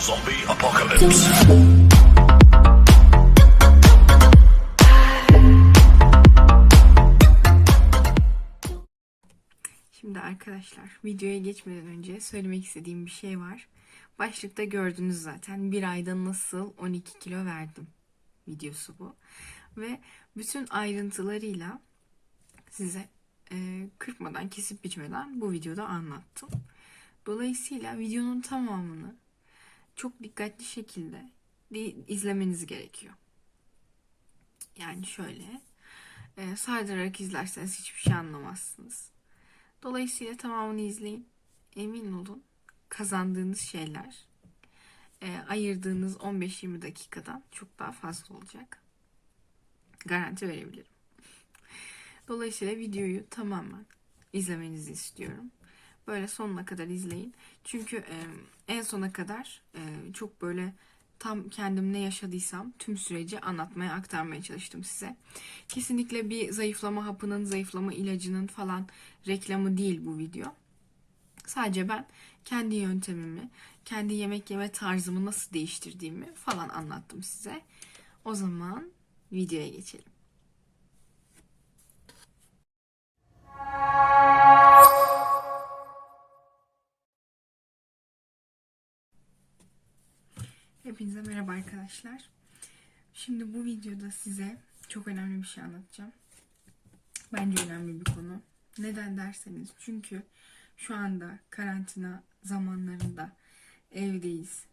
Zombie apocalypse. Şimdi arkadaşlar videoya geçmeden önce söylemek istediğim bir şey var. Başlıkta gördünüz zaten bir ayda nasıl 12 kilo verdim videosu bu. Ve bütün ayrıntılarıyla size e, kırpmadan kesip biçmeden bu videoda anlattım. Dolayısıyla videonun tamamını çok dikkatli şekilde izlemeniz gerekiyor. Yani şöyle e, sardırarak izlerseniz hiçbir şey anlamazsınız. Dolayısıyla tamamını izleyin. Emin olun kazandığınız şeyler e, ayırdığınız 15-20 dakikadan çok daha fazla olacak. Garanti verebilirim. Dolayısıyla videoyu tamamen izlemenizi istiyorum. Böyle sonuna kadar izleyin. Çünkü e, en sona kadar e, çok böyle tam kendim ne yaşadıysam tüm süreci anlatmaya, aktarmaya çalıştım size. Kesinlikle bir zayıflama hapının, zayıflama ilacının falan reklamı değil bu video. Sadece ben kendi yöntemimi, kendi yemek yeme tarzımı nasıl değiştirdiğimi falan anlattım size. O zaman videoya geçelim. Hepinize merhaba arkadaşlar. Şimdi bu videoda size çok önemli bir şey anlatacağım. Bence önemli bir konu. Neden derseniz çünkü şu anda karantina zamanlarında evdeyiz.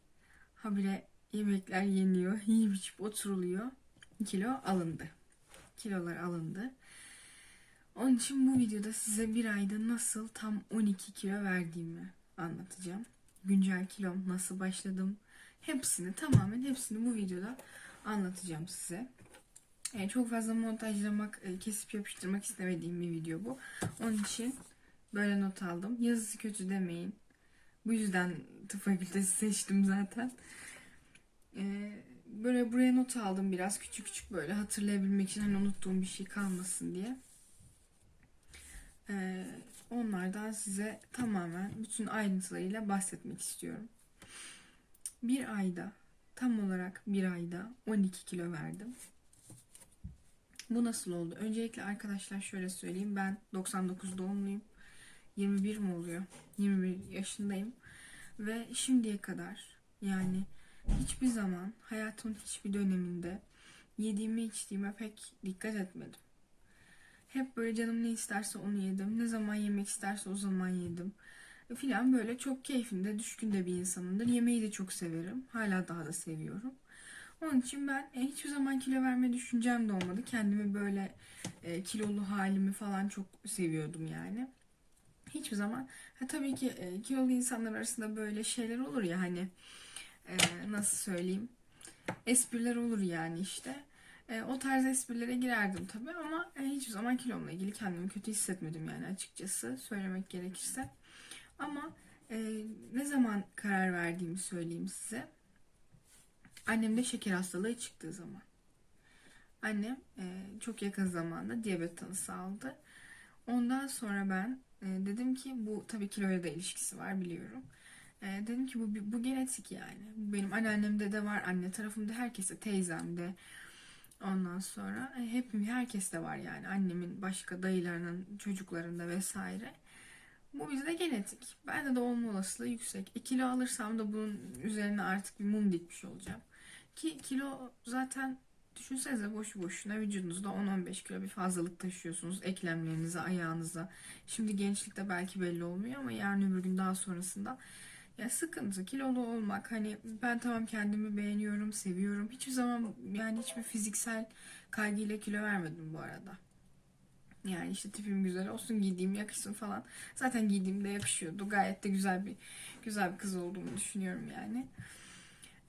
Habire yemekler yeniyor, yiyip içip oturuluyor. Kilo alındı. Kilolar alındı. Onun için bu videoda size bir ayda nasıl tam 12 kilo verdiğimi anlatacağım. Güncel kilom nasıl başladım, Hepsini tamamen hepsini bu videoda anlatacağım size. Yani çok fazla montajlamak, e, kesip yapıştırmak istemediğim bir video bu. Onun için böyle not aldım. Yazısı kötü demeyin. Bu yüzden tıp fakültesi seçtim zaten. Ee, böyle buraya not aldım biraz küçük küçük böyle hatırlayabilmek için hani unuttuğum bir şey kalmasın diye. Ee, onlardan size tamamen bütün ayrıntılarıyla bahsetmek istiyorum bir ayda tam olarak bir ayda 12 kilo verdim. Bu nasıl oldu? Öncelikle arkadaşlar şöyle söyleyeyim. Ben 99 doğumluyum. 21 mi oluyor? 21 yaşındayım. Ve şimdiye kadar yani hiçbir zaman hayatımın hiçbir döneminde yediğime içtiğime pek dikkat etmedim. Hep böyle canım ne isterse onu yedim. Ne zaman yemek isterse o zaman yedim filan böyle çok keyfinde, düşkün de bir insanımdır. Yemeği de çok severim. Hala daha da seviyorum. Onun için ben e, hiçbir zaman kilo verme düşüncem de olmadı. Kendimi böyle e, kilolu halimi falan çok seviyordum yani. Hiçbir zaman ha, tabii ki e, kilolu insanlar arasında böyle şeyler olur ya hani e, nasıl söyleyeyim espriler olur yani işte. E, o tarz esprilere girerdim tabii ama e, hiçbir zaman kilomla ilgili kendimi kötü hissetmedim yani açıkçası söylemek gerekirse. Ama e, ne zaman karar verdiğimi söyleyeyim size. Annemde şeker hastalığı çıktığı zaman. Annem e, çok yakın zamanda diyabet tanısı aldı. Ondan sonra ben e, dedim ki bu tabii kiloya da ilişkisi var biliyorum. E, dedim ki bu bu genetik yani. Benim anneannemde de var, anne tarafımda herkese, teyzemde. Ondan sonra e, hep herkeste var yani. Annemin başka dayılarının çocuklarında vesaire. Bu bizde genetik. Bende de olma olasılığı yüksek. E, kilo alırsam da bunun üzerine artık bir mum dikmiş olacağım. Ki kilo zaten düşünsenize boşu boşuna vücudunuzda 10-15 kilo bir fazlalık taşıyorsunuz. Eklemlerinize, ayağınıza. Şimdi gençlikte belki belli olmuyor ama yarın öbür gün daha sonrasında ya sıkıntı kilolu olmak hani ben tamam kendimi beğeniyorum seviyorum hiçbir zaman yani hiçbir fiziksel kaygıyla kilo vermedim bu arada yani işte tipim güzel olsun giydiğim yakışsın falan. Zaten giydiğimde yakışıyordu. Gayet de güzel bir güzel bir kız olduğumu düşünüyorum yani.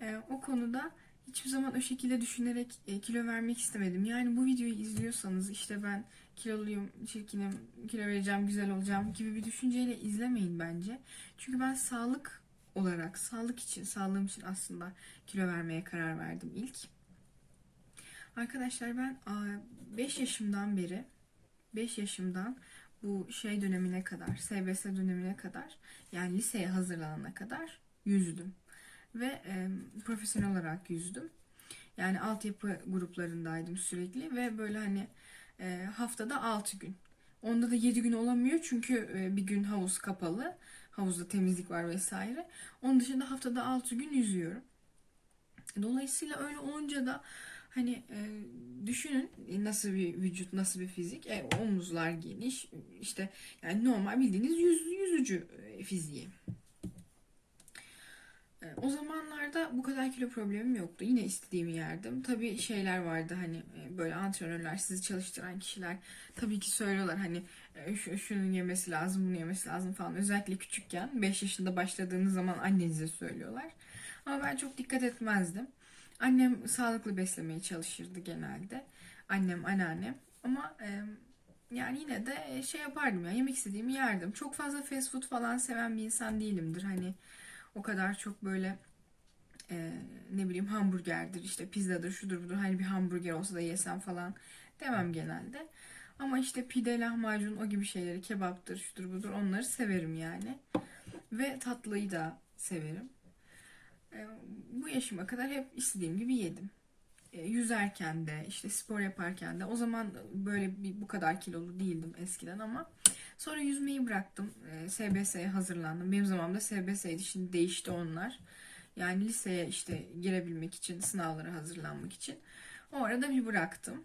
Ee, o konuda hiçbir zaman o şekilde düşünerek e, kilo vermek istemedim. Yani bu videoyu izliyorsanız işte ben kiloluyum, çirkinim, kilo vereceğim, güzel olacağım gibi bir düşünceyle izlemeyin bence. Çünkü ben sağlık olarak, sağlık için, sağlığım için aslında kilo vermeye karar verdim ilk. Arkadaşlar ben 5 yaşımdan beri 5 yaşımdan bu şey dönemine kadar, SBS dönemine kadar yani liseye hazırlanana kadar yüzdüm. ve e, profesyonel olarak yüzdüm. Yani altyapı gruplarındaydım sürekli ve böyle hani e, haftada 6 gün. Onda da 7 gün olamıyor çünkü e, bir gün havuz kapalı. Havuzda temizlik var vesaire. Onun dışında haftada 6 gün yüzüyorum. Dolayısıyla öyle olunca da hani e, düşünün nasıl bir vücut, nasıl bir fizik. E, omuzlar geniş. işte yani normal bildiğiniz yüz, yüzücü e, fiziği. E, O zamanlarda bu kadar kilo problemim yoktu. Yine istediğimi yerdim. Tabii şeyler vardı hani e, böyle antrenörler, sizi çalıştıran kişiler tabii ki söylüyorlar hani e, şu, şunun yemesi lazım, bunu yemesi lazım falan. Özellikle küçükken 5 yaşında başladığınız zaman annenize söylüyorlar. Ama ben çok dikkat etmezdim. Annem sağlıklı beslemeye çalışırdı genelde. Annem, anneannem. Ama e, yani yine de şey yapardım ya yemek istediğimi yerdim. Çok fazla fast food falan seven bir insan değilimdir. Hani o kadar çok böyle e, ne bileyim hamburgerdir işte pizzadır şudur budur hani bir hamburger olsa da yesem falan demem genelde. Ama işte pide, lahmacun o gibi şeyleri kebaptır şudur budur onları severim yani. Ve tatlıyı da severim. E, bu yaşıma kadar hep istediğim gibi yedim. E, yüzerken de işte spor yaparken de o zaman böyle bir bu kadar kilolu değildim eskiden ama sonra yüzmeyi bıraktım. E, SBS'ye hazırlandım. Benim zamanımda SBS'ydi şimdi değişti onlar. Yani liseye işte girebilmek için sınavlara hazırlanmak için. O arada bir bıraktım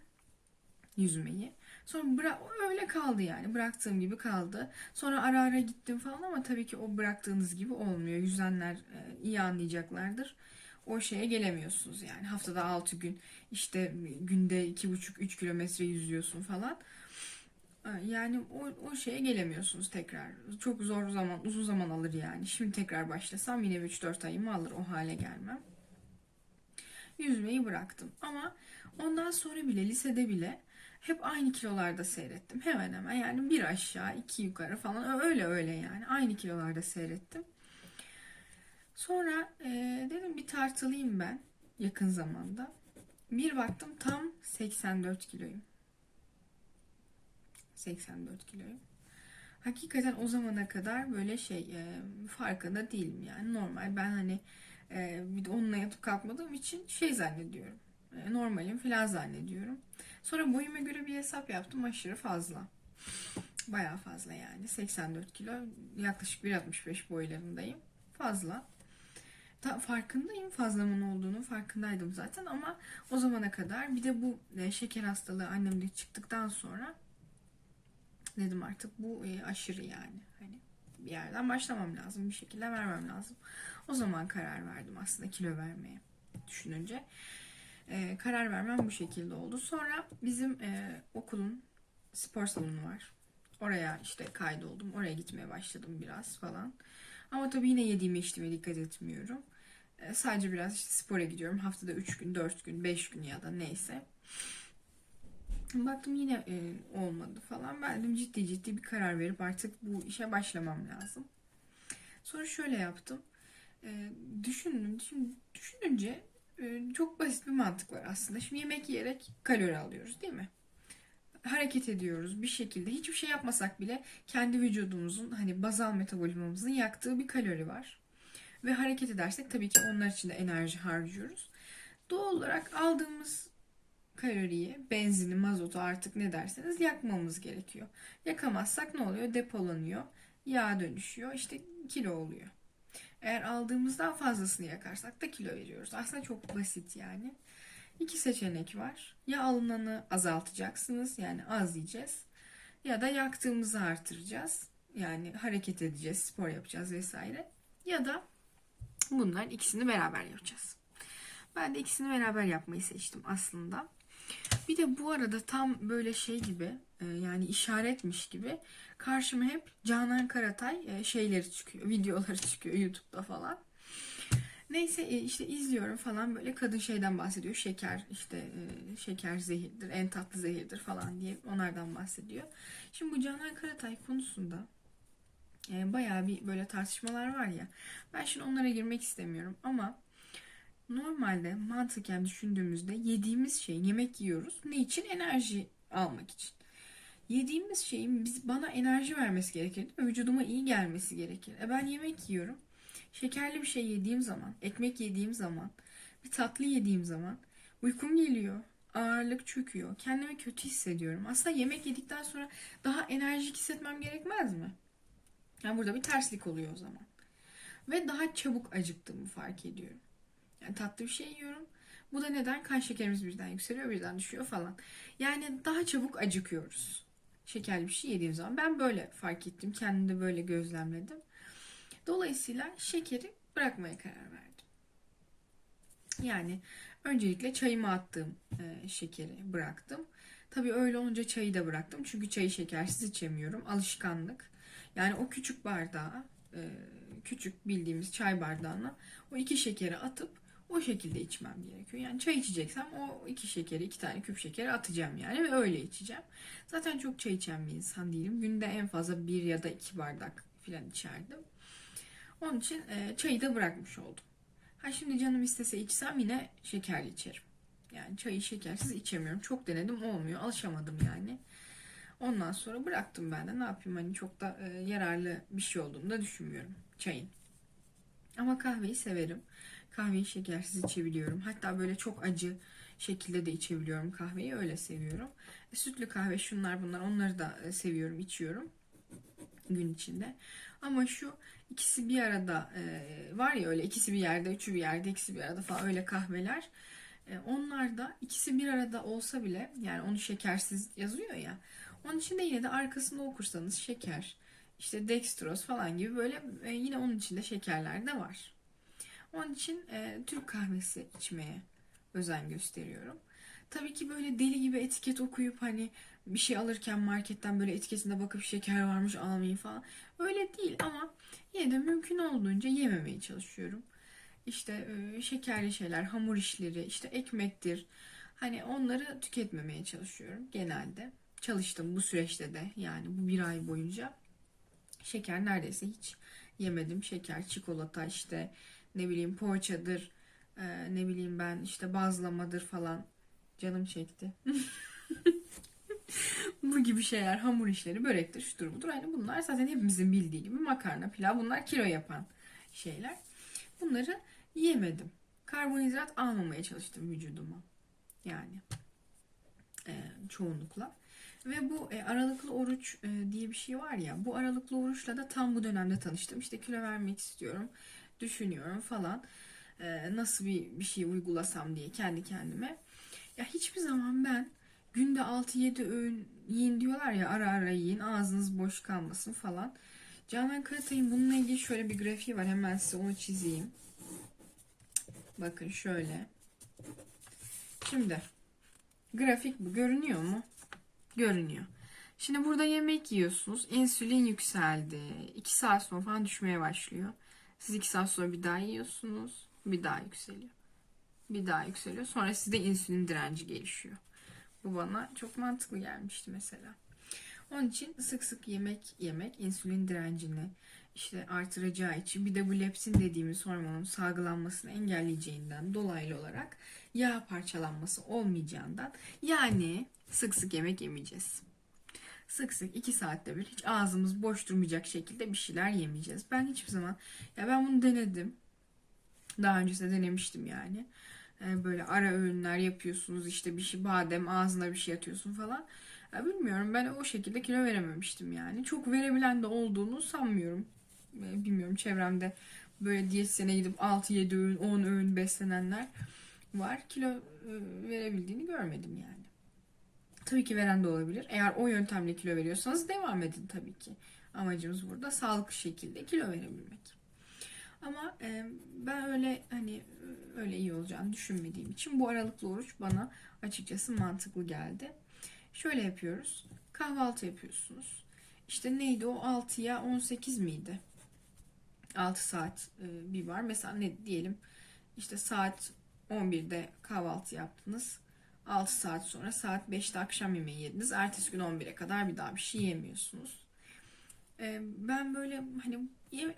yüzmeyi. Sonra bıra öyle kaldı yani. Bıraktığım gibi kaldı. Sonra ara ara gittim falan ama tabii ki o bıraktığınız gibi olmuyor. Yüzenler e, iyi anlayacaklardır. O şeye gelemiyorsunuz yani. Haftada 6 gün işte günde 2,5-3 kilometre yüzüyorsun falan. E, Yani o, o şeye gelemiyorsunuz tekrar. Çok zor zaman, uzun zaman alır yani. Şimdi tekrar başlasam yine 3-4 ayımı alır o hale gelmem. Yüzmeyi bıraktım. Ama ondan sonra bile lisede bile hep aynı kilolarda seyrettim. Hemen hemen yani bir aşağı iki yukarı falan öyle öyle yani aynı kilolarda seyrettim. Sonra e, dedim bir tartılayım ben yakın zamanda. Bir baktım tam 84 kiloyum. 84 kiloyum. Hakikaten o zamana kadar böyle şey e, farkında değilim yani normal. Ben hani e, bir de onunla yatıp kalkmadığım için şey zannediyorum. E, normalim falan zannediyorum. Sonra boyuma göre bir hesap yaptım aşırı fazla. Bayağı fazla yani. 84 kilo yaklaşık 1.65 boylarındayım. Fazla. Ta, farkındayım fazlamın olduğunu farkındaydım zaten ama o zamana kadar bir de bu e, şeker hastalığı annemde çıktıktan sonra dedim artık bu e, aşırı yani. Hani bir yerden başlamam lazım. Bir şekilde vermem lazım. O zaman karar verdim aslında kilo vermeye düşününce. E, karar vermem bu şekilde oldu. Sonra bizim e, okulun spor salonu var. Oraya işte kaydoldum. Oraya gitmeye başladım biraz falan. Ama tabii yine yediğime içtiğime dikkat etmiyorum. E, sadece biraz işte spora gidiyorum. Haftada 3 gün, 4 gün, 5 gün ya da neyse. Baktım yine e, olmadı falan. Ben dedim ciddi ciddi bir karar verip artık bu işe başlamam lazım. Sonra şöyle yaptım. E, düşündüm. Şimdi düşününce çok basit bir mantık var aslında. Şimdi yemek yiyerek kalori alıyoruz değil mi? Hareket ediyoruz bir şekilde. Hiçbir şey yapmasak bile kendi vücudumuzun hani bazal metabolizmamızın yaktığı bir kalori var. Ve hareket edersek tabii ki onlar için de enerji harcıyoruz. Doğal olarak aldığımız kaloriyi, benzini, mazotu artık ne derseniz yakmamız gerekiyor. Yakamazsak ne oluyor? Depolanıyor, yağ dönüşüyor, işte kilo oluyor. Eğer aldığımızdan fazlasını yakarsak da kilo veriyoruz. Aslında çok basit yani. İki seçenek var. Ya alınanı azaltacaksınız yani az yiyeceğiz. Ya da yaktığımızı artıracağız. Yani hareket edeceğiz, spor yapacağız vesaire. Ya da bunların ikisini beraber yapacağız. Ben de ikisini beraber yapmayı seçtim aslında. Bir de bu arada tam böyle şey gibi e, yani işaretmiş gibi karşıma hep Canan Karatay e, şeyleri çıkıyor, videoları çıkıyor YouTube'da falan. Neyse e, işte izliyorum falan böyle kadın şeyden bahsediyor. Şeker işte e, şeker zehirdir, en tatlı zehirdir falan diye onlardan bahsediyor. Şimdi bu Canan Karatay konusunda bayağı bir böyle tartışmalar var ya. Ben şimdi onlara girmek istemiyorum ama normalde mantıken düşündüğümüzde yediğimiz şey yemek yiyoruz. Ne için? Enerji almak için. Yediğimiz şeyin biz bana enerji vermesi gerekir değil mi? Vücuduma iyi gelmesi gerekir. E ben yemek yiyorum. şekerli bir şey yediğim zaman, ekmek yediğim zaman, bir tatlı yediğim zaman uykum geliyor. Ağırlık çöküyor. Kendimi kötü hissediyorum. Aslında yemek yedikten sonra daha enerjik hissetmem gerekmez mi? Yani burada bir terslik oluyor o zaman. Ve daha çabuk acıktığımı fark ediyorum. Yani tatlı bir şey yiyorum. Bu da neden? Kan şekerimiz birden yükseliyor, birden düşüyor falan. Yani daha çabuk acıkıyoruz. Şekerli bir şey yediğim zaman. Ben böyle fark ettim. Kendimde böyle gözlemledim. Dolayısıyla şekeri bırakmaya karar verdim. Yani öncelikle çayıma attığım e, şekeri bıraktım. Tabii öyle olunca çayı da bıraktım. Çünkü çayı şekersiz içemiyorum. Alışkanlık. Yani o küçük bardağa, e, küçük bildiğimiz çay bardağına o iki şekeri atıp o şekilde içmem gerekiyor. Yani çay içeceksem o iki şekeri, iki tane küp şekeri atacağım yani ve öyle içeceğim. Zaten çok çay içen bir insan değilim. Günde en fazla bir ya da iki bardak falan içerdim. Onun için e, çayı da bırakmış oldum. Ha şimdi canım istese içsem yine şekerli içerim. Yani çayı şekersiz içemiyorum. Çok denedim olmuyor. Alışamadım yani. Ondan sonra bıraktım ben de. Ne yapayım hani çok da e, yararlı bir şey olduğunu da düşünmüyorum çayın. Ama kahveyi severim. Kahveyi şekersiz içebiliyorum. Hatta böyle çok acı şekilde de içebiliyorum kahveyi. Öyle seviyorum. E, sütlü kahve şunlar bunlar onları da e, seviyorum içiyorum gün içinde. Ama şu ikisi bir arada e, var ya öyle ikisi bir yerde, üçü bir yerde, ikisi bir arada falan öyle kahveler. E, onlar da ikisi bir arada olsa bile yani onu şekersiz yazıyor ya. Onun içinde yine de arkasında okursanız şeker, işte dextroz falan gibi böyle yine onun içinde şekerler de var. Onun için e, Türk kahvesi içmeye özen gösteriyorum. Tabii ki böyle deli gibi etiket okuyup hani bir şey alırken marketten böyle etiketine bakıp şeker varmış almayayım falan. Öyle değil ama yine de mümkün olduğunca yememeye çalışıyorum. İşte e, şekerli şeyler, hamur işleri, işte ekmektir. Hani onları tüketmemeye çalışıyorum genelde. Çalıştım bu süreçte de yani bu bir ay boyunca. Şeker neredeyse hiç yemedim. Şeker, çikolata işte ne bileyim poğaçadır, e, ne bileyim ben işte bazlamadır falan. Canım çekti. bu gibi şeyler, hamur işleri, börektir, şudur budur. Hani bunlar zaten hepimizin bildiği gibi makarna, pilav bunlar kilo yapan şeyler. Bunları yemedim. Karbonhidrat almamaya çalıştım vücuduma. Yani e, çoğunlukla. Ve bu e, aralıklı oruç e, diye bir şey var ya. Bu aralıklı oruçla da tam bu dönemde tanıştım. İşte kilo vermek istiyorum, düşünüyorum falan. E, nasıl bir bir şey uygulasam diye kendi kendime. Ya hiçbir zaman ben günde 6-7 öğün yiyin diyorlar ya ara ara yiyin ağzınız boş kalmasın falan. Canan Karatay'ın bununla ilgili şöyle bir grafiği var. Hemen size onu çizeyim. Bakın şöyle. Şimdi grafik bu. Görünüyor mu? Görünüyor. Şimdi burada yemek yiyorsunuz. İnsülin yükseldi. 2 saat sonra falan düşmeye başlıyor. Siz 2 saat sonra bir daha yiyorsunuz. Bir daha yükseliyor. Bir daha yükseliyor. Sonra sizde insülin direnci gelişiyor. Bu bana çok mantıklı gelmişti mesela. Onun için sık sık yemek yemek insülin direncini işte artıracağı için bir de bu leptin dediğimiz hormonun salgılanmasını engelleyeceğinden dolaylı olarak yağ parçalanması olmayacağından yani sık sık yemek yemeyeceğiz. Sık sık 2 saatte bir hiç ağzımız boş durmayacak şekilde bir şeyler yemeyeceğiz. Ben hiçbir zaman ya ben bunu denedim. Daha öncesinde denemiştim yani. Ee, böyle ara öğünler yapıyorsunuz işte bir şey badem ağzına bir şey atıyorsun falan. Ya bilmiyorum ben o şekilde kilo verememiştim yani. Çok verebilen de olduğunu sanmıyorum. Ee, Bilmiyorum çevremde böyle diyetisyene gidip 6-7 öğün 10 öğün beslenenler var. Kilo e, verebildiğini görmedim yani. Tabii ki veren de olabilir. Eğer o yöntemle kilo veriyorsanız devam edin tabii ki. Amacımız burada sağlıklı şekilde kilo verebilmek. Ama e, ben öyle hani öyle iyi olacağını düşünmediğim için bu aralıklı oruç bana açıkçası mantıklı geldi. Şöyle yapıyoruz. Kahvaltı yapıyorsunuz. İşte neydi o 6'ya 18 miydi? 6 saat e, bir var. Mesela ne diyelim işte saat 11'de kahvaltı yaptınız. 6 saat sonra saat 5'te akşam yemeği yediniz. Ertesi gün 11'e kadar bir daha bir şey yemiyorsunuz. E, ben böyle hani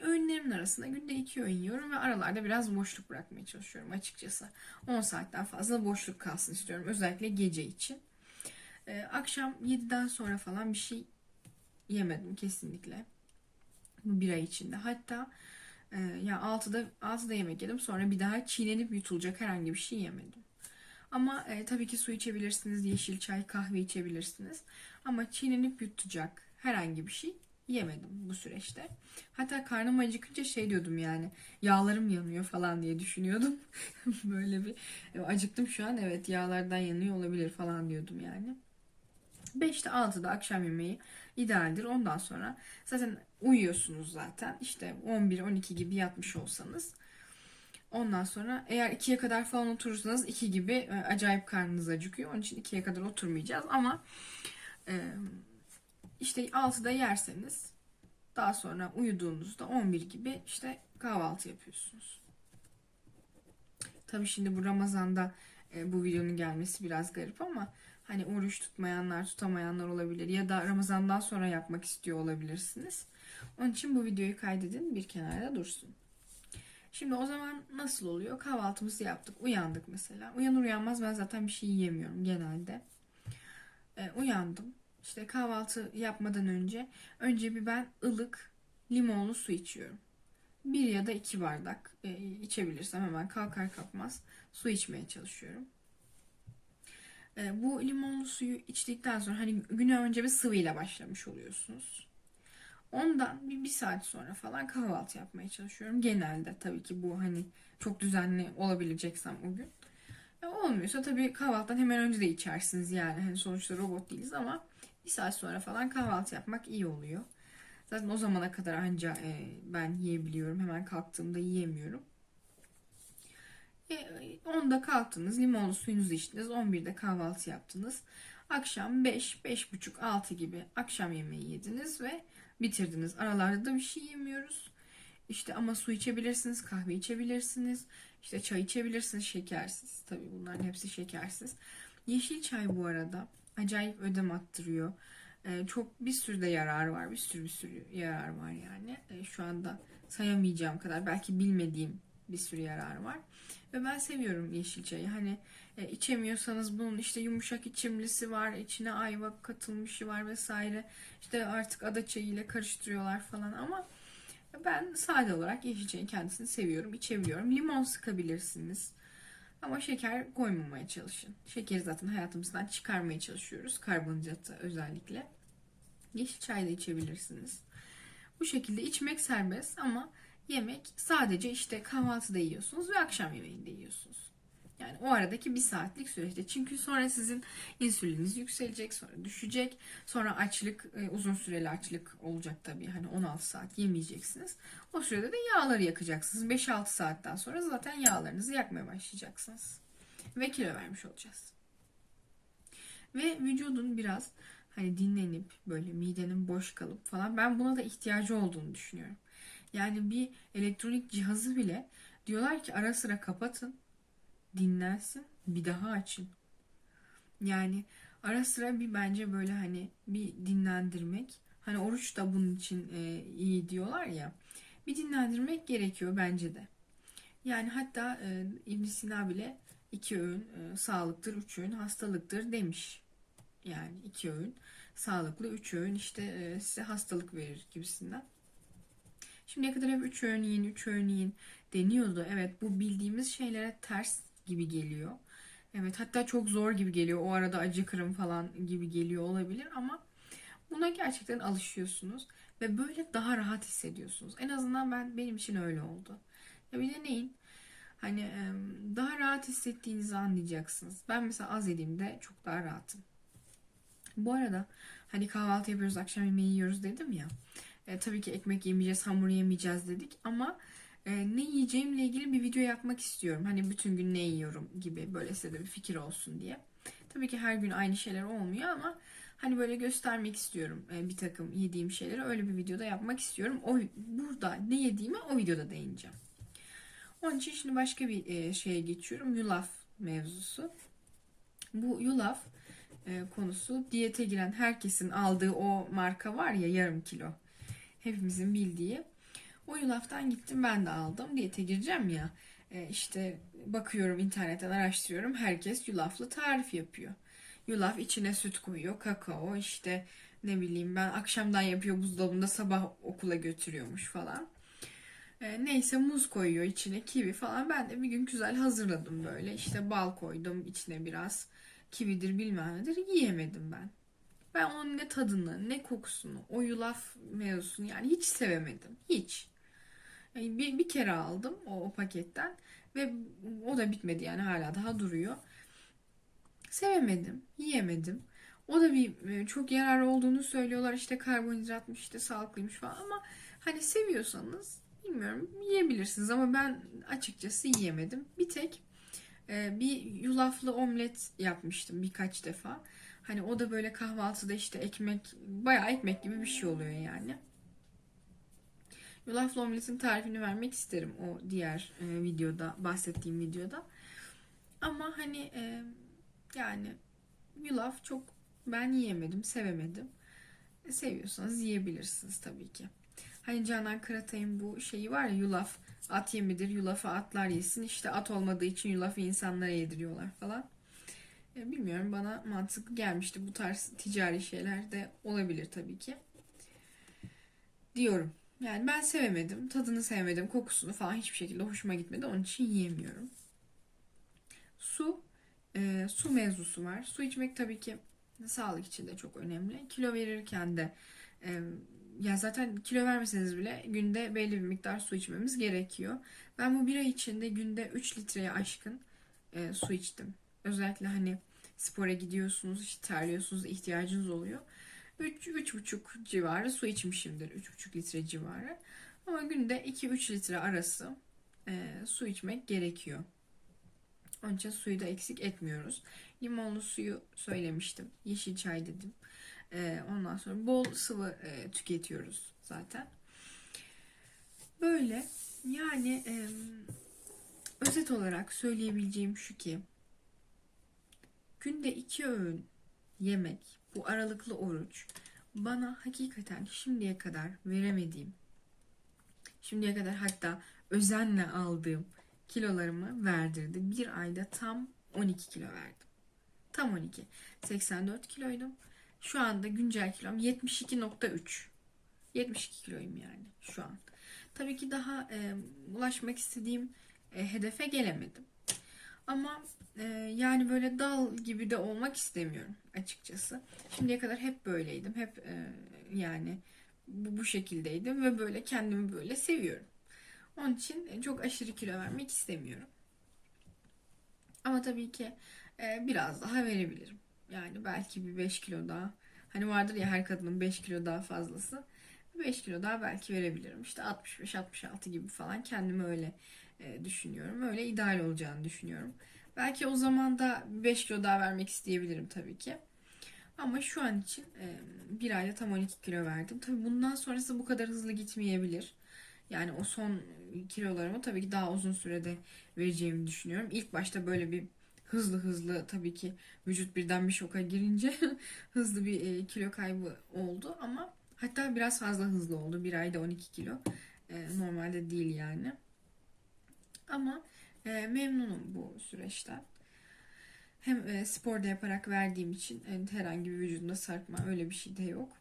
öğünlerimin arasında günde 2 öğün yiyorum ve aralarda biraz boşluk bırakmaya çalışıyorum açıkçası. 10 saatten fazla boşluk kalsın istiyorum. Özellikle gece için. E, akşam 7'den sonra falan bir şey yemedim kesinlikle. Bu bir ay içinde. Hatta Ee, ya 6'da 6'da yemek yedim. Sonra bir daha çiğnenip yutulacak herhangi bir şey yemedim. Ama e, tabii ki su içebilirsiniz, yeşil çay, kahve içebilirsiniz. Ama çiğnenip yutacak herhangi bir şey yemedim bu süreçte. Hatta karnım acıkınca şey diyordum yani yağlarım yanıyor falan diye düşünüyordum. Böyle bir e, acıktım şu an evet yağlardan yanıyor olabilir falan diyordum yani. 5'te 6'da akşam yemeği idealdir. Ondan sonra zaten uyuyorsunuz zaten. İşte 11-12 gibi yatmış olsanız. Ondan sonra eğer 2'ye kadar falan oturursanız 2 gibi e, acayip karnınız acıkıyor. Onun için 2'ye kadar oturmayacağız ama e, işte 6'da yerseniz daha sonra uyuduğunuzda 11 gibi işte kahvaltı yapıyorsunuz. Tabii şimdi bu Ramazan'da e, bu videonun gelmesi biraz garip ama hani oruç tutmayanlar, tutamayanlar olabilir ya da Ramazan'dan sonra yapmak istiyor olabilirsiniz. Onun için bu videoyu kaydedin bir kenarda dursun. Şimdi o zaman nasıl oluyor? Kahvaltımızı yaptık, uyandık mesela. Uyanır uyanmaz ben zaten bir şey yiyemiyorum genelde. E, uyandım. İşte kahvaltı yapmadan önce önce bir ben ılık limonlu su içiyorum. Bir ya da iki bardak e, içebilirsem hemen kalkar kalkmaz su içmeye çalışıyorum. E, bu limonlu suyu içtikten sonra hani güne önce bir sıvıyla başlamış oluyorsunuz. Ondan bir, bir saat sonra falan kahvaltı yapmaya çalışıyorum. Genelde tabii ki bu hani çok düzenli olabileceksem o gün. E, olmuyorsa tabii kahvaltıdan hemen önce de içersiniz yani. Hani sonuçta robot değiliz ama bir saat sonra falan kahvaltı yapmak iyi oluyor. Zaten o zamana kadar anca e, ben yiyebiliyorum. Hemen kalktığımda yiyemiyorum. E, 10'da kalktınız, limonlu suyunuzu içtiniz, 11'de kahvaltı yaptınız. Akşam 5, 5.30, 6 gibi akşam yemeği yediniz ve bitirdiniz. Aralarda da bir şey yemiyoruz. İşte ama su içebilirsiniz, kahve içebilirsiniz, işte çay içebilirsiniz, şekersiz. Tabii bunların hepsi şekersiz. Yeşil çay bu arada acayip ödem attırıyor. Ee, çok bir sürü de yarar var. Bir sürü bir sürü yarar var yani. Ee, şu anda sayamayacağım kadar belki bilmediğim bir sürü yarar var. Ve ben seviyorum yeşil çayı. Hani e, içemiyorsanız bunun işte yumuşak içimlisi var, içine ayva katılmışı var vesaire. İşte artık ada çayı ile karıştırıyorlar falan ama ben sade olarak yeşil çayın kendisini seviyorum, içebiliyorum. Limon sıkabilirsiniz. Ama şeker koymamaya çalışın. Şekeri zaten hayatımızdan çıkarmaya çalışıyoruz. Karbonhidratı özellikle. Yeşil çay da içebilirsiniz. Bu şekilde içmek serbest ama yemek sadece işte kahvaltıda yiyorsunuz ve akşam yemeğinde yiyorsunuz. Yani o aradaki bir saatlik süreçte. Çünkü sonra sizin insüliniz yükselecek, sonra düşecek. Sonra açlık, e, uzun süreli açlık olacak tabii. Hani 16 saat yemeyeceksiniz. O sürede de yağları yakacaksınız. 5-6 saatten sonra zaten yağlarınızı yakmaya başlayacaksınız. Ve kilo vermiş olacağız. Ve vücudun biraz hani dinlenip böyle midenin boş kalıp falan ben buna da ihtiyacı olduğunu düşünüyorum. Yani bir elektronik cihazı bile diyorlar ki ara sıra kapatın dinlensin bir daha açın. Yani ara sıra bir bence böyle hani bir dinlendirmek. Hani oruç da bunun için e, iyi diyorlar ya. Bir dinlendirmek gerekiyor bence de. Yani hatta e, ibn Sina bile iki öğün e, sağlıktır, üç öğün hastalıktır demiş. Yani iki öğün sağlıklı, üç öğün işte e, size hastalık verir gibisinden. Şimdiye kadar hep üç öğün yiyin, üç öğün yiyin deniyordu. Evet bu bildiğimiz şeylere ters gibi geliyor. Evet hatta çok zor gibi geliyor. O arada acıkırım falan gibi geliyor olabilir ama buna gerçekten alışıyorsunuz ve böyle daha rahat hissediyorsunuz. En azından ben benim için öyle oldu. Ya bir deneyin. Hani daha rahat hissettiğinizi anlayacaksınız. Ben mesela az yediğimde çok daha rahatım. Bu arada hani kahvaltı yapıyoruz, akşam yemeği yiyoruz dedim ya. E, tabii ki ekmek yemeyeceğiz, hamur yemeyeceğiz dedik ama e, ne yiyeceğimle ilgili bir video yapmak istiyorum. Hani bütün gün ne yiyorum gibi böyle size de bir fikir olsun diye. Tabii ki her gün aynı şeyler olmuyor ama hani böyle göstermek istiyorum e, bir takım yediğim şeyleri. Öyle bir videoda yapmak istiyorum. O burada ne yediğimi o videoda değineceğim. Onun için şimdi başka bir e, şeye geçiyorum. Yulaf mevzusu. Bu yulaf e, konusu diyete giren herkesin aldığı o marka var ya yarım kilo. Hepimizin bildiği. O yulaftan gittim ben de aldım. Diyete gireceğim ya. E, işte bakıyorum internetten araştırıyorum. Herkes yulaflı tarif yapıyor. Yulaf içine süt koyuyor. Kakao işte ne bileyim ben akşamdan yapıyor buzdolabında sabah okula götürüyormuş falan. E, neyse muz koyuyor içine kivi falan. Ben de bir gün güzel hazırladım böyle. İşte bal koydum içine biraz. Kividir bilmem nedir. Yiyemedim ben. Ben onun ne tadını ne kokusunu o yulaf mevzusunu yani hiç sevemedim. Hiç. Yani bir, bir kere aldım o, o paketten ve o da bitmedi yani hala daha duruyor. Sevemedim, yiyemedim. O da bir e, çok yararlı olduğunu söylüyorlar işte karbonhidratmış işte sağlıklıymış falan ama hani seviyorsanız bilmiyorum yiyebilirsiniz ama ben açıkçası yiyemedim. Bir tek e, bir yulaflı omlet yapmıştım birkaç defa. Hani o da böyle kahvaltıda işte ekmek bayağı ekmek gibi bir şey oluyor yani. Yulaflı omletin tarifini vermek isterim o diğer e, videoda bahsettiğim videoda. Ama hani e, yani yulaf çok ben yiyemedim, sevemedim. E, seviyorsanız yiyebilirsiniz tabii ki. Hani Canan Karatay'ın bu şeyi var ya yulaf at yemidir, yulafı atlar yesin. İşte at olmadığı için yulafı insanlara yediriyorlar falan. Bilmiyorum bana mantıklı gelmişti. Bu tarz ticari şeyler de olabilir tabii ki. Diyorum. Yani ben sevemedim. Tadını sevmedim. Kokusunu falan hiçbir şekilde hoşuma gitmedi. Onun için yiyemiyorum. Su. e, su mevzusu var. Su içmek tabii ki sağlık için de çok önemli. Kilo verirken de e, ya zaten kilo vermeseniz bile günde belli bir miktar su içmemiz gerekiyor. Ben bu bir ay içinde günde 3 litreye aşkın e, su içtim. Özellikle hani spora gidiyorsunuz, işte terliyorsunuz, ihtiyacınız oluyor. 3 3,5 civarı su içmişimdir. 3,5 litre civarı. Ama günde 2-3 litre arası e, su içmek gerekiyor. Onun için suyu da eksik etmiyoruz. Limonlu suyu söylemiştim. Yeşil çay dedim. E, ondan sonra bol sıvı e, tüketiyoruz zaten. Böyle yani e, özet olarak söyleyebileceğim şu ki günde iki öğün yemek bu aralıklı oruç bana hakikaten şimdiye kadar veremediğim şimdiye kadar hatta özenle aldığım kilolarımı verdirdi. Bir ayda tam 12 kilo verdim. Tam 12. 84 kiloydum. Şu anda güncel kilom 72.3. 72 kiloyum yani şu an. Tabii ki daha e, ulaşmak istediğim e, hedefe gelemedim. Ama e, yani böyle dal gibi de olmak istemiyorum açıkçası. Şimdiye kadar hep böyleydim. Hep e, yani bu, bu şekildeydim ve böyle kendimi böyle seviyorum. Onun için çok aşırı kilo vermek istemiyorum. Ama tabii ki e, biraz daha verebilirim. Yani belki bir 5 kilo daha. Hani vardır ya her kadının 5 kilo daha fazlası. 5 kilo daha belki verebilirim. İşte 65-66 gibi falan kendimi öyle düşünüyorum. Öyle ideal olacağını düşünüyorum. Belki o zaman da 5 kilo daha vermek isteyebilirim tabii ki. Ama şu an için e, bir ayda tam 12 kilo verdim. Tabii bundan sonrası bu kadar hızlı gitmeyebilir. Yani o son kilolarımı tabii ki daha uzun sürede vereceğimi düşünüyorum. İlk başta böyle bir hızlı hızlı tabii ki vücut birden bir şoka girince hızlı bir e, kilo kaybı oldu ama hatta biraz fazla hızlı oldu. Bir ayda 12 kilo. E, normalde değil yani. Ama e, memnunum bu süreçten. Hem e, spor da yaparak verdiğim için e, herhangi bir vücudunda sarkma öyle bir şey de yok.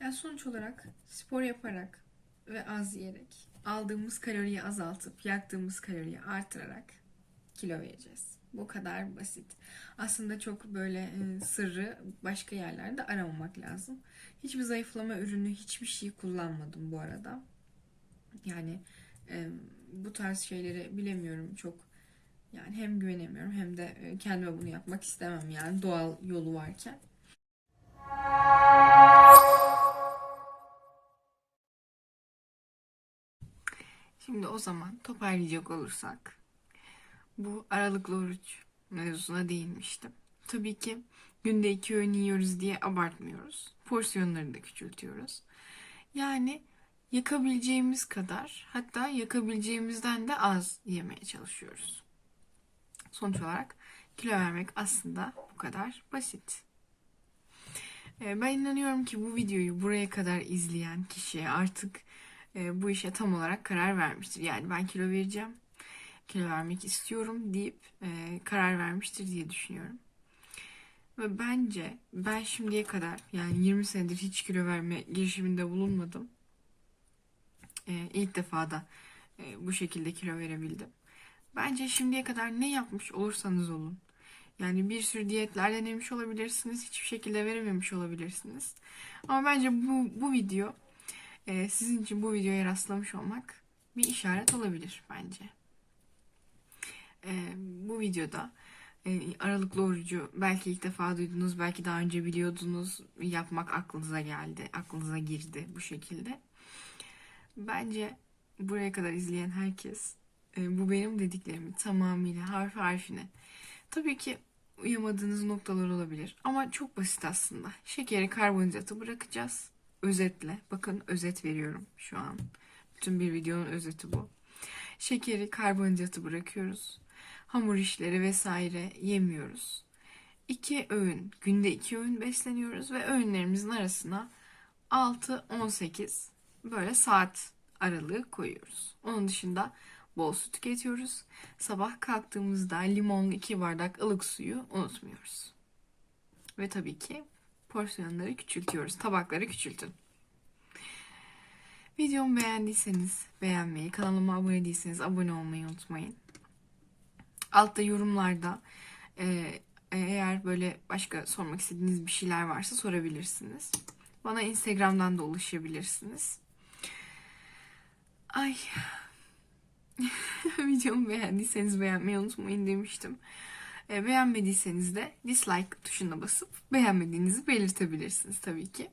Yani sonuç olarak spor yaparak ve az yiyerek aldığımız kaloriyi azaltıp yaktığımız kaloriyi artırarak kilo vereceğiz. Bu kadar basit. Aslında çok böyle e, sırrı başka yerlerde aramamak lazım. Hiçbir zayıflama ürünü, hiçbir şey kullanmadım bu arada. Yani bu tarz şeyleri bilemiyorum çok. Yani hem güvenemiyorum hem de e, kendime bunu yapmak istemem yani doğal yolu varken. Şimdi o zaman toparlayacak olursak bu aralıklı oruç mevzusuna değinmiştim. Tabii ki günde iki öğün yiyoruz diye abartmıyoruz. Porsiyonlarını da küçültüyoruz. Yani yakabileceğimiz kadar hatta yakabileceğimizden de az yemeye çalışıyoruz. Sonuç olarak kilo vermek aslında bu kadar basit. Ee, Ben inanıyorum ki bu videoyu buraya kadar izleyen kişiye artık e, bu işe tam olarak karar vermiştir. Yani ben kilo vereceğim, kilo vermek istiyorum deyip e, karar vermiştir diye düşünüyorum. Ve bence ben şimdiye kadar yani 20 senedir hiç kilo verme girişiminde bulunmadım. E, ilk defa da e, bu şekilde kilo verebildim. Bence şimdiye kadar ne yapmış olursanız olun. Yani bir sürü diyetler denemiş olabilirsiniz. Hiçbir şekilde verememiş olabilirsiniz. Ama bence bu, bu video e, sizin için bu videoya rastlamış olmak bir işaret olabilir bence. E, bu videoda e, aralıklı orucu belki ilk defa duydunuz, belki daha önce biliyordunuz. Yapmak aklınıza geldi, aklınıza girdi bu şekilde. Bence buraya kadar izleyen herkes e, bu benim dediklerimi tamamıyla harf harfine. Tabii ki uyamadığınız noktalar olabilir ama çok basit aslında. Şekeri, karbonhidratı bırakacağız. Özetle. Bakın özet veriyorum şu an. Bütün bir videonun özeti bu. Şekeri, karbonhidratı bırakıyoruz. Hamur işleri vesaire yemiyoruz. İki öğün, günde iki öğün besleniyoruz ve öğünlerimizin arasına 6-18 böyle saat aralığı koyuyoruz. Onun dışında bol su tüketiyoruz. Sabah kalktığımızda limonlu 2 bardak ılık suyu unutmuyoruz. Ve tabii ki porsiyonları küçültüyoruz. Tabakları küçültün. Videomu beğendiyseniz beğenmeyi, kanalıma abone değilseniz abone olmayı unutmayın. Altta yorumlarda e, eğer böyle başka sormak istediğiniz bir şeyler varsa sorabilirsiniz. Bana Instagram'dan da ulaşabilirsiniz. Ay Videomu beğendiyseniz beğenmeyi unutmayın demiştim. E, beğenmediyseniz de dislike tuşuna basıp beğenmediğinizi belirtebilirsiniz tabii ki.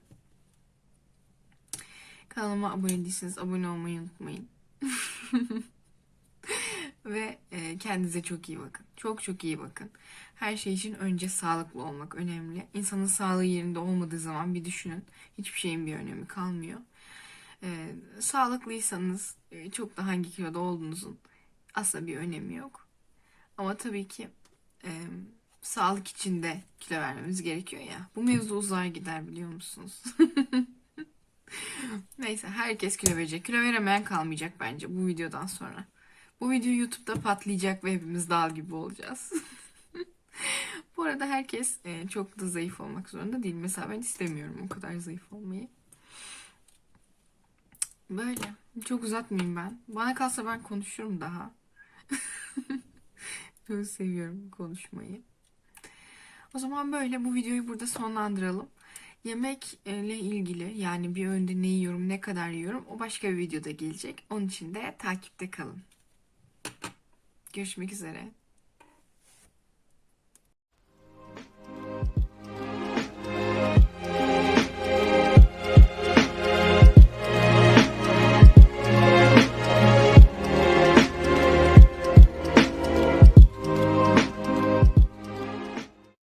Kanalıma abone değilseniz abone olmayı unutmayın. Ve e, kendinize çok iyi bakın. Çok çok iyi bakın. Her şey için önce sağlıklı olmak önemli. İnsanın sağlığı yerinde olmadığı zaman bir düşünün. Hiçbir şeyin bir önemi kalmıyor. E, sağlıklıysanız e, çok da hangi kiloda olduğunuzun aslında bir önemi yok. Ama tabii ki e, sağlık için de kilo vermemiz gerekiyor ya. Bu mevzu uzar gider biliyor musunuz? Neyse herkes kilo verecek. Kilo veremeyen kalmayacak bence bu videodan sonra. Bu video YouTube'da patlayacak ve hepimiz dal gibi olacağız. bu arada herkes e, çok da zayıf olmak zorunda değil. Mesela ben istemiyorum o kadar zayıf olmayı. Böyle. Çok uzatmayayım ben. Bana kalsa ben konuşurum daha. Çok seviyorum konuşmayı. O zaman böyle bu videoyu burada sonlandıralım. Yemekle ilgili yani bir önde ne yiyorum, ne kadar yiyorum o başka bir videoda gelecek. Onun için de takipte kalın. Görüşmek üzere.